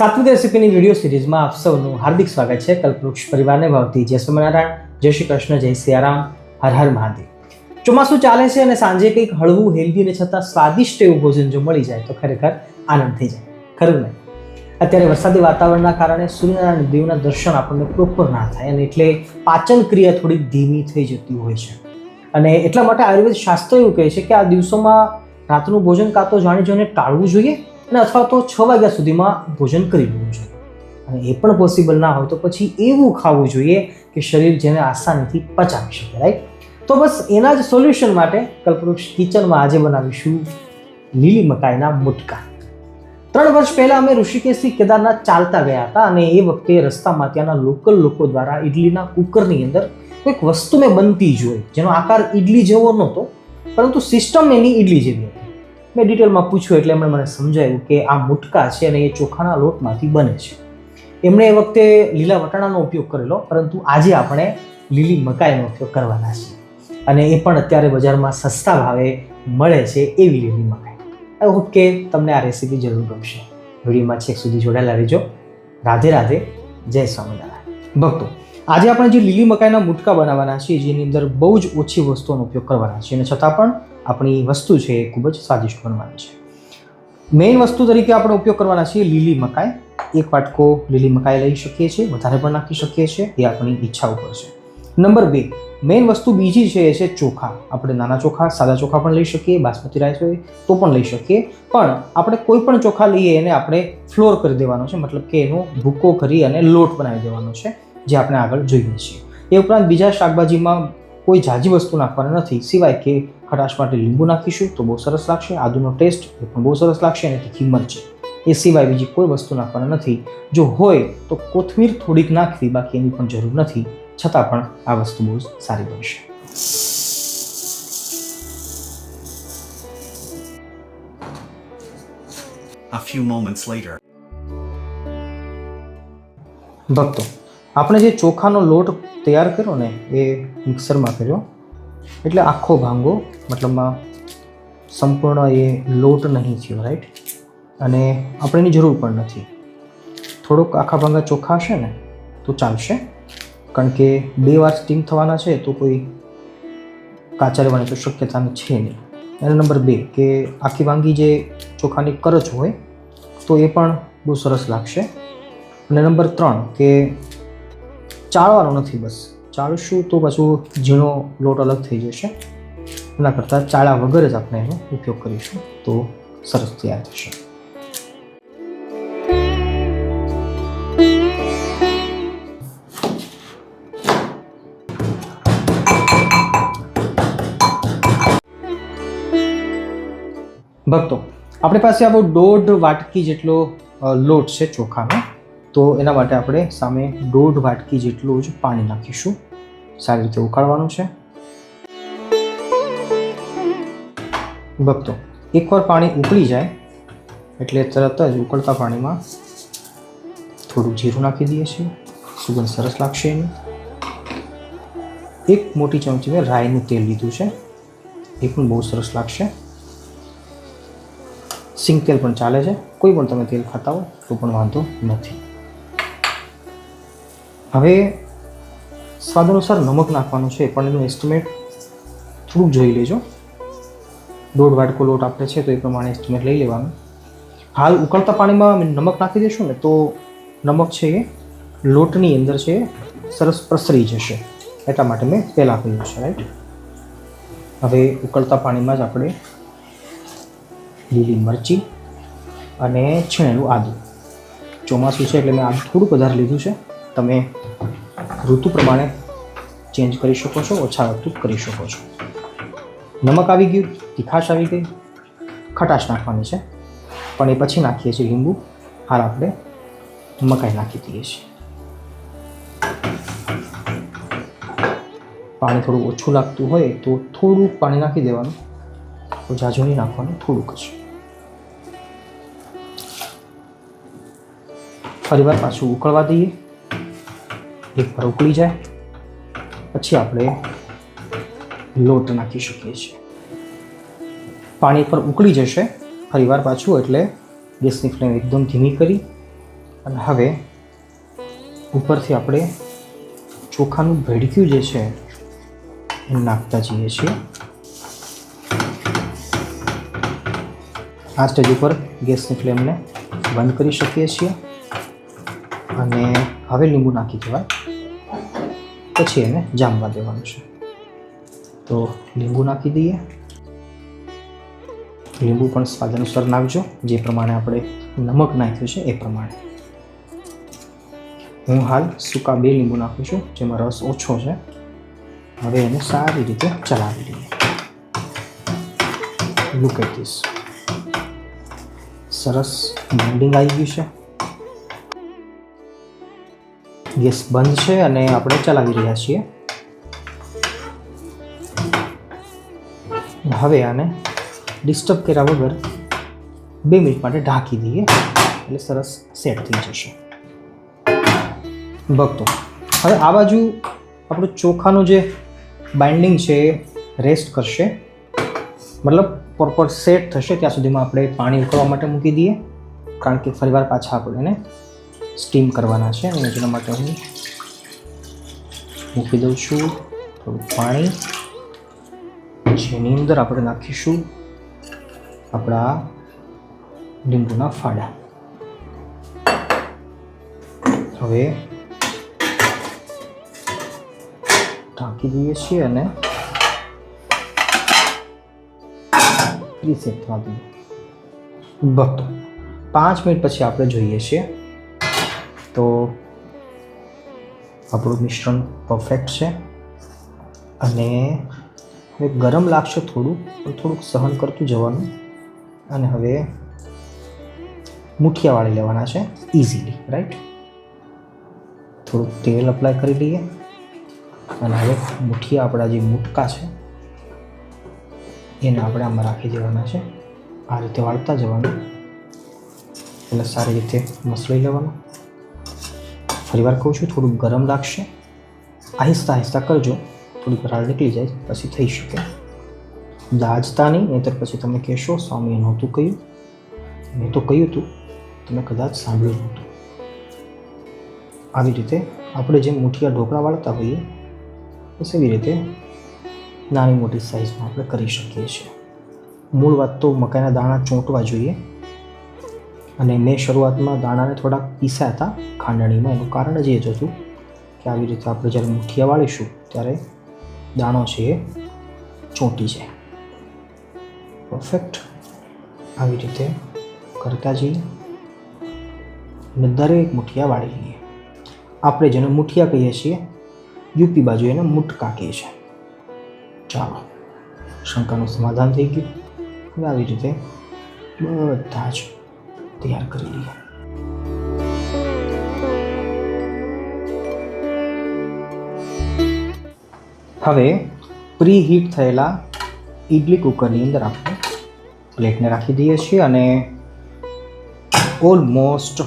સાત્વિક રેસીપીની video સિરીઝમાં આપ સૌનું હાર્દિક સ્વાગત છે. કલ્પવૃક્ષ પરિવારને ભાવતી જય સ્વામિનારાયણ, જય શ્રી કૃષ્ણ, જય સિયારામ, હર હર મહાદેવ. ચોમાસું ચાલે છે અને સાંજે કંઈક હળવું, હેલ્ધી ને છતાં સ્વાદિષ્ટ એવું ભોજન જો મળી જાય તો ખરેખર આનંદ થઈ જાય. ખરું ને? અત્યારે વરસાદી વાતાવરણના કારણે સૂર્યનારાયણ દેવના દર્શન આપણને પ્રોપર ના થાય અને એટલે પાચન ક્રિયા થોડીક ધીમી થઈ જતી હોય છે. અને એટલા માટે આયુર્વેદ શાસ્ત્ર એવું કહે છે કે આ દિવસોમાં રાતનું ભોજન કાં તો જાણી જોઈને ટાળવું જોઈએ અને અથવા તો છ વાગ્યા સુધીમાં ભોજન કરી લેવું જોઈએ. અને એ પણ પોસિબલ ના હોય તો પછી એવું ખાવું જોઈએ કે શરીર જેને આસાનીથી પચાવી શકે રાઈટ તો બસ એના જ સોલ્યુશન માટે કલ્પવૃક્ષ કિચનમાં આજે બનાવીશું લીલી મકાઈના મુટકા. ત્રણ વર્ષ પહેલાં અમે ઋષિકેશથી કેદારનાથ ચાલતા ગયા હતા અને એ વખતે રસ્તામાં ત્યાંના લોકલ લોકો દ્વારા ઇડલીના કુકરની અંદર કોઈક વસ્તુ મેં બનતી જોઈ જેનો આકાર ઇડલી જેવો નહોતો, પરંતુ સિસ્ટમ એની ઇડલી જેવી હતી. મેં ડિટેલમાં પૂછ્યું એટલે એમણે મને સમજાવ્યું કે આ મુટકા છે અને એ ચોખાના લોટમાંથી બને છે. એમણે એ વખતે લીલા વટાણાનો ઉપયોગ કરેલો, પરંતુ આજે આપણે લીલી મકાઈનો ઉપયોગ કરવાના છીએ. અને એ પણ અત્યારે બજારમાં સસ્તા ભાવે મળે છે એવી લીલી મકાઈ. આઈ હોપ કે તમને આ રેસીપી જરૂર ગમશે. વિડીયોમાં છેક સુધી જોડાયેલા રહેજો. રાધે રાધે. જય સ્વામિનારાયણ. ભક્તો આજે આપણે જે લીલી મકાઈના મુટકા બનાવવાના છીએ, જેની અંદર બહુ જ ઓછી વસ્તુઓનો ઉપયોગ કરવાના છે અને છતાં પણ આપણી વસ્તુ છે એ ખૂબ જ સ્વાદિષ્ટ બનવાની છે. મેઇન વસ્તુ તરીકે આપણે ઉપયોગ કરવાના છીએ લીલી મકાઈ. એક વાટકો લીલી મકાઈ લઈ શકીએ છીએ, વધારે પણ નાખી શકીએ છીએ, એ આપણી ઈચ્છા ઉપર છે. નંબર બે મેઇન વસ્તુ બીજી છે એ છે ચોખા. આપણે નાના ચોખા, સાદા ચોખા પણ લઈ શકીએ, બાસમતી રાઈસ હોય તો પણ લઈ શકીએ. પણ આપણે કોઈ પણ ચોખા લઈએ એને આપણે ફ્લોર કરી દેવાનો છે, મતલબ કે એનો ભૂકો કરી અને લોટ બનાવી દેવાનો છે. જે આપણે આગળ જોઈએ છીએ. એ ઉપરાંત બીજા શાકભાજીમાં કોઈ જાજી વસ્તુ નાખવાના નથી સિવાય કે ખટાશ માટે લીંબુ નાખીશું તો બહુ સરસ લાગશે આદુનો ટેસ્ટ એ પણ બહુ સરસ લાગશે અને તીખી મરચી. એ સિવાય બીજી કોઈ વસ્તુ નાખવાના નથી. જો હોય તો કોથમીર થોડીક નાખવી બાકી એની પણ જરૂર નથી. છતાં પણ આ વસ્તુ બહુ જ સારી બનશે. A few moments later. ભક્તો આપણે જે ચોખાનો લોટ તૈયાર કર્યો ને એ મિક્સરમાં કર્યો. એટલે આખો ભાંગો મતલબમાં સંપૂર્ણ એ લોટ નહીં થયો રાઈટ અને આપણે એની જરૂર પણ નથી. થોડોક આખા ભાંગા ચોખા હશે ને, તો ચાલશે. કારણ કે બે વાર સ્ટીમ થવાના છે, તો કોઈ કાચા રહેવાની તો શક્યતા છે નહીં. અને નંબર બે, કે આખી વાંગી જે ચોખાની કરચ હોય, તો એ પણ બહુ સરસ લાગશે. અને નંબર ત્રણ, કે ચાળવાનો નથી બસ. ચાળશું તો પાછું ઝીણો લોટ અલગ થઈ જશે. એના કરતાં ચાળા વગર જ આપણે એનો ઉપયોગ કરીશું. તો સરસ તૈયાર થશે. ભક્તો, આપણી પાસે આવો દોઢ વાટકી જેટલો લોટ છે ચોખાનો. તો એના માટે આપણે સામે દોઢ વાટકી જેટલું જ પાણી નાખીશું. સારી રીતે ઉકાળવાનું છે. ભક્તો, એકવાર પાણી ઉકળી જાય, એટલે તરત જ ઉકળતા પાણીમાં થોડું જીરું નાખી દઈએ છીએ. સુગંધ સરસ લાગશે એની. એક મોટી ચમચી મેં રાઈનું તેલ લીધું છે. એ પણ બહુ સરસ લાગશે. સિંગ તેલ પણ ચાલે છે. કોઈ પણ તમે તેલ ખાતા હો તો પણ વાંધો નથી. હવે સ્વાદ અનુસાર નમક નાખવાનું છે પણ એનું એસ્ટિમેટ થોડુંક જોઈ લેજો. દોઢ વાટકો લોટ આપણે છે તો એ પ્રમાણે એસ્ટિમેટ લઈ લેવાનું. હાલ ઉકળતા પાણીમાં નમક નાખી દઈશું ને તો નમક છે એ લોટની અંદર છે સરસ પ્રસરી જશે. એટલા માટે મેં પહેલાં કહ્યું છે રાઈટ હવે ઉકળતા પાણીમાં જ આપણે લીલી મરચી અને છીણેલું આદું. ચોમાસું છે એટલે મેં આદું થોડુંક વધારે લીધું છે. તમે ઋતુ પ્રમાણે ચેન્જ કરી શકો છો, ઓછા વધતું કરી શકો છો. નમક આવી ગયું, તીખાશ આવી ગઈ, ખટાશ નાખવાની છે. પણ એ પછી નાખીએ છીએ લીંબુ. હાલ આપણે મકાઈ નાખી દઈએ છીએ. પાણી થોડું ઓછું લાગતું હોય તો થોડુંક પાણી નાખી દેવાનું. તો જાજુ નહીં નાખવાનું, થોડુંક જ. ફરીવાર પાછું ઉકળવા દઈએ. એકવાર ઉકળી જાય. પછી આપણે લોટ નાખી શકીએ છીએ. પાણી પર ઉકળી જશે ફરીવાર પાછું, એટલે ગેસની ફ્લેમ એકદમ ધીમી કરી અને હવે ઉપરથી આપણે ચોખાનું ભેડક્યું જે છે, એ નાખતા જઈએ છીએ. આ સ્ટેજ ઉપર ગેસની ફ્લેમને બંધ કરી શકીએ છીએ. અને હવે લીંબુ નાખી દેવાય. પછી એને જામવા દેવાનું છે. તો લીંબુ નાખી દઈએ. લીંબુ પણ સ્વાદ અનુસાર નાખજો. જે પ્રમાણે આપણે નમક નાખ્યું છે એ પ્રમાણે. હું હાલ સૂકા બે લીંબુ નાખું છું, જેમાં રસ ઓછો છે. હવે એને સારી રીતે ચલાવી લઈએ. લુક સરસ બાઇન્ડિંગ આવી ગયું છે. ગેસ બંધ છે અને આપણે ચલાવી રહ્યા છીએ. હવે આને ડિસ્ટર્બ કર્યા વગર બે મિનિટ માટે ઢાંકી દઈએ. એટલે સરસ સેટ થઈ જશે. ભક્તો, હવે આ બાજુ આપણું ચોખાનું જે બાઇન્ડિંગ છે રેસ્ટ કરશે. મતલબ પ્રોપર સેટ થશે. ત્યાં સુધીમાં આપણે પાણી ઉકળવા માટે મૂકી દઈએ. કારણ કે ફરીવાર પાછા આપણે એને સ્ટીમ કરવાના છે અને જેના માટે હું મૂકી દઉં છું થોડું પાણી. જેની અંદર આપણે નાખીશું આપણા લીંબુના ફાડા. હવે ઢાંકી દઈએ છીએ અને પ્રીસેટ થવા દઈએ. ભક્તો પાંચ મિનિટ પછી આપણે જોઈએ છીએ તો આપણું મિશ્રણ પરફેક્ટ છે. અને હવે ગરમ લાગશે થોડું, પણ થોડુંક સહન કરતું જવાનું. અને હવે મુઠિયા વાળી લેવાના છે ઇઝીલી રાઈટ થોડુંક તેલ અપ્લાય કરી લઈએ. અને હવે મુઠિયા આપણા જે મુટકા છે, એને આપણે આમાં રાખી દેવાના છે. આ રીતે વાળતા જવાનું. એટલે સારી રીતે મસળી લેવાનું. ફરીવાર કહું છું, થોડુંક ગરમ લાગશે. આહિસ્તા આહિસ્તા કરજો. થોડીક રાળ નીકળી જાય, પછી થઈ શકે. દાજતા નહીં, નહીંતર પછી તમે કહેશો, સ્વામીએ નહોતું કહ્યું. મેં તો કહ્યું હતું, તમે કદાચ સાંભળ્યું નહોતું. આવી રીતે આપણે જેમ મુઠિયા ઢોકળા વાળતા હોઈએ, બસ એવી રીતે નાની મોટી સાઇઝમાં આપણે કરી શકીએ છીએ. મૂળ વાત તો મકાઈના દાણા ચોંટવા જોઈએ. અને મેં શરૂઆતમાં દાણાને થોડાક પીસ્યા હતા ખાંડણીમાં. એનું કારણ જ એ જ હતું કે આવી રીતે આપણે જ્યારે મુઠિયા વાળીશું ત્યારે દાણો છે એ ચોંટી જાય. પરફેક્ટ આવી રીતે કરતા જઈએ. અને દરેક મુઠિયા વાળી લઈએ. આપણે જેને મુઠિયા કહીએ છીએ યુપી બાજુ એને મુટકા કહે છે. ચાલો, શંકાનું સમાધાન થઈ ગયું. હવે આવી રીતે બધા જ તૈયાર કરી લઈએ. હવે પ્રી હીટ થયેલા ઇડલી કુકરની અંદર આપણે પ્લેટને રાખી દઈએ છીએ અને ઓલમોસ્ટ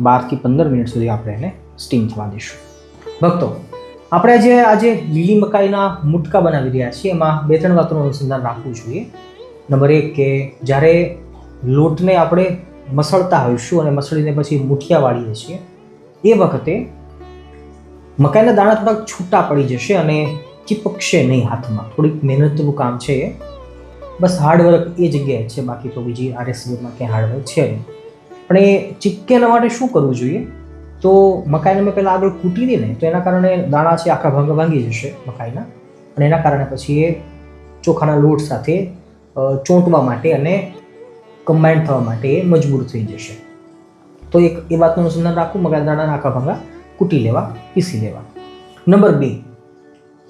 બારથી પંદર મિનિટ સુધી આપણે એને સ્ટીમ થવા દઈશું. ભક્તો, આપણે જે આજે લીલી મકાઈના મુટકા બનાવી રહ્યા છીએ. એમાં બે ત્રણ વાતનું અનુસંધાન રાખવું જોઈએ. નંબર એક કે જ્યારે લોટને આપણે મસળતા હોઈશું અને મસળીને પછી મુઠિયા વાળીએ છીએ. એ વખતે મકાઈના દાણા થોડાક છૂટા પડી જશે અને ચીપકશે નહીં હાથમાં. થોડીક મહેનતનું કામ છે એ. બસ હાર્ડવર્ક એ જગ્યાએ છે, બાકી તો બીજી આ રેસીપીમાં ક્યાંય હાર્ડવર્ક છે નહીં. પણ એ ચીપકે માટે શું કરવું જોઈએ? તો મકાઈને મેં પહેલાં આગળ કૂટી દે ને તો એના કારણે દાણા છે આખા ભાંગ ભાંગી જશે મકાઈના. અને એના કારણે પછી એ ચોખાના લોટ સાથે ચોંટવા માટે અને કમ્બાઈન્ડ થવા માટે એ મજબૂર થઈ જશે. તો એક એ વાતનું અનુસંધાન રાખવું મકાઈ દાણાના આખા ભાંગા, કૂટી લેવા, પીસી લેવા. નંબર બે,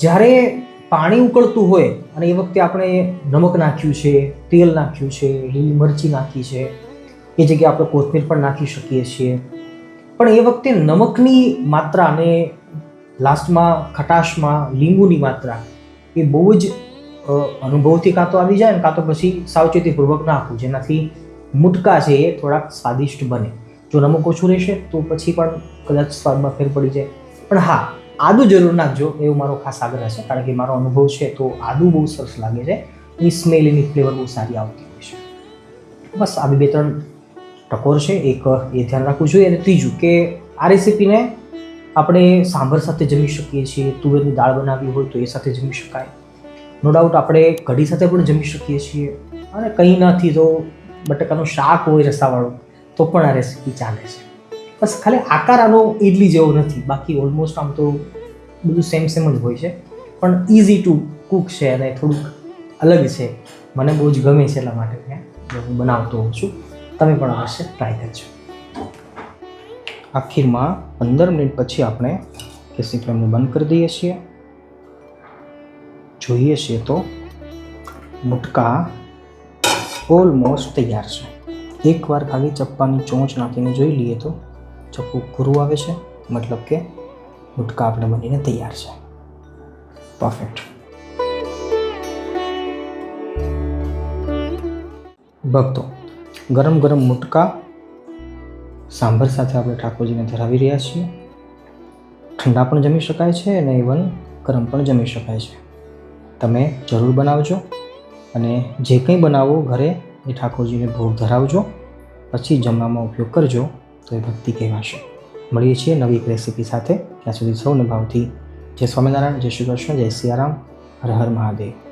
જ્યારે પાણી ઉકળતું હોય અને એ વખતે આપણે નમક નાખ્યું છે, તેલ નાખ્યું છે, લીલી મરચી નાખી છે, એ જગ્યાએ આપણે કોથમીર પણ નાખી શકીએ છીએ. પણ એ વખતે નમકની માત્રા અને લાસ્ટમાં ખટાશમાં લીંબુની માત્રા એ બહુ જ અનુભવથી કાં તો આવી જાય ને, કાં તો પછી સાવચેતીપૂર્વક નાખવું જેનાથી મુટકા છે એ થોડાક સ્વાદિષ્ટ બને. જો નમક ઓછું રહેશે, તો પછી પણ કદાચ સ્વાદમાં ફેર પડી જાય. પણ હા, આદુ જરૂર નાખજો, એવો મારો ખાસ આગ્રહ છે, કારણ કે મારો અનુભવ છે તો આદુ બહુ સરસ લાગે છે એની સ્મેલ એની ફ્લેવર બહુ સારી આવતી હોય છે. બસ, આવી બે ત્રણ ટકોર છે, એક એ ધ્યાન રાખવું જોઈએ અને ત્રીજું કે આ રેસીપીને આપણે સાંભર સાથે જમી શકીએ છીએ, તુવેરની દાળ બનાવી હોય તો એ સાથે જમી શકાય. નો ડાઉટ આપણે કઢી સાથે પણ જમી શકીએ છીએ અને કંઈ નથી તો બટાકાનું શાક હોય રસાવાળું તો પણ આ રેસીપી ચાલે છે. બસ ખાલી આકાર આનો ઇડલી જેવો નથી, બાકી ઓલમોસ્ટ આમ તો બધું સેમ સેમ જ હોય છે. પણ ઇઝી ટુ કુક છે અને થોડુંક અલગ છે. મને બહુ જ ગમે છે એટલા માટે હું બનાવતો હોઉં છું. તમે પણ અવશ્ય ટ્રાય કરજો. આખીરમાં પંદર મિનિટ પછી આપણે કેસી ફ્લેમને બંધ કરી દઈએ છીએ. જોઈએ છે તો મુટકા ઓલમોસ્ટ તૈયાર છે. એકવાર ખાલી ચપ્પાની ચોંચ નાખીને જોઈ લઈએ તો ચપ્પુ પૂરું આવે છે, મતલબ કે મુટકા આપણે બનીને તૈયાર છે. પરફેક્ટ ભક્તો, ગરમ ગરમ મુટકા સાંભર સાથે આપણે ઠાકોરજીને ધરાવી રહ્યા છીએ. ઠંડા પણ જમી શકાય છે અને ઇવન ગરમ પણ જમી શકાય છે. તમે જરૂર બનાવજો અને જે કંઈ બનાવો ઘરે એ ઠાકોરજીને ભોગ ધરાવજો. પછી જમવામાં ઉપયોગ કરજો તો એ ભક્તિ કહેવાશે. મળીએ છીએ નવી રેસીપી સાથે. ત્યાં સુધી સૌને ભાવથી જય સ્વામિનારાયણ, જય શ્રી કૃષ્ણ, જય સિયારામ, હર હર મહાદેવ.